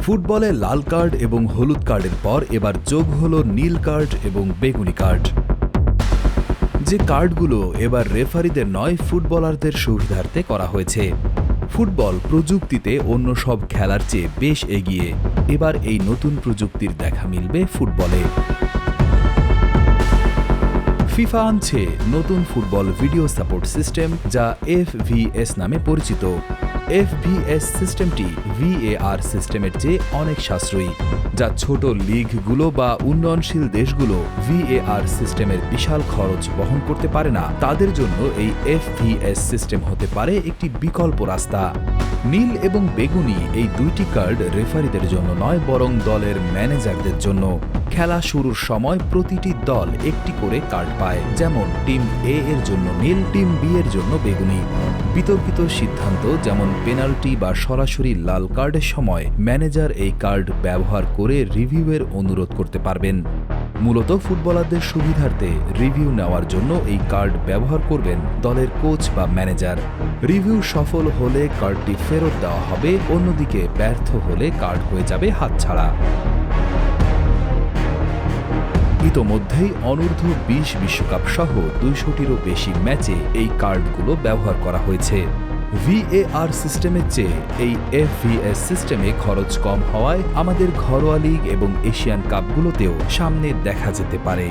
ফুটবলে লাল কার্ড এবং হলুদ কার্ডের পর এবার যোগ হলো নীল কার্ড এবং বেগুনি কার্ড। যে কার্ডগুলো এবার রেফারিদের নয়, ফুটবলারদের সুবিধার্থে করা হয়েছে। ফুটবল প্রযুক্তিতে অন্য সব খেলার চেয়ে বেশ এগিয়ে। এবার এই নতুন প্রযুক্তির দেখা মিলবে ফুটবলে। ফিফা আনছে নতুন ফুটবল ভিডিও সাপোর্ট সিস্টেম যা এফভিএস নামে পরিচিত। এফভিএস সিস্টেমটি ভিএআর সিস্টেমের চেয়ে অনেক সাশ্রয়ী, যা ছোট লিগগুলো বা উন্নয়নশীল দেশগুলো ভিএআর সিস্টেমের বিশাল খরচ বহন করতে পারে না। তাদের জন্য এই এফভিএস সিস্টেম হতে পারে একটি বিকল্প রাস্তা। নীল এবং বেগুনি এই দুইটি কার্ড রেফারিদের জন্য নয়, বরং দলের ম্যানেজারদের জন্য। খেলা শুরুর সময় প্রতিটি দল একটি করে কার্ড পায়। যেমন টিম এ এর জন্য নীল, টিম বি এর জন্য বেগুনি। বিতর্কিত সিদ্ধান্ত যেমন পেনাল্টি বা সরাসরি লাল কার্ডের সময় ম্যানেজার এই কার্ড ব্যবহার করে রিভিউয়ের অনুরোধ করতে পারবেন। মূলত ফুটবলারদের সুবিধার্থে রিভিউ নেওয়ার জন্য এই কার্ড ব্যবহার করবেন দলের কোচ বা ম্যানেজার। রিভিউ সফল হলে কার্ডটি ফেরত দেওয়া হবে, অন্যদিকে ব্যর্থ হলে কার্ড হয়ে যাবে হাতছাড়া। ইতোমধ্যেই অনূর্ধ্ব বিশ বিশ্বকাপ সহ দুইশোটিরও বেশি ম্যাচে এই কার্ডগুলো ব্যবহার করা হয়েছে। ভিএআর সিস্টেমের চেয়ে এই এফভিএস সিস্টেমে খরচ কম হওয়ায় আমাদের ঘরোয়া লিগ এবং এশিয়ান কাপগুলোতেও সামনে দেখা যেতে পারে।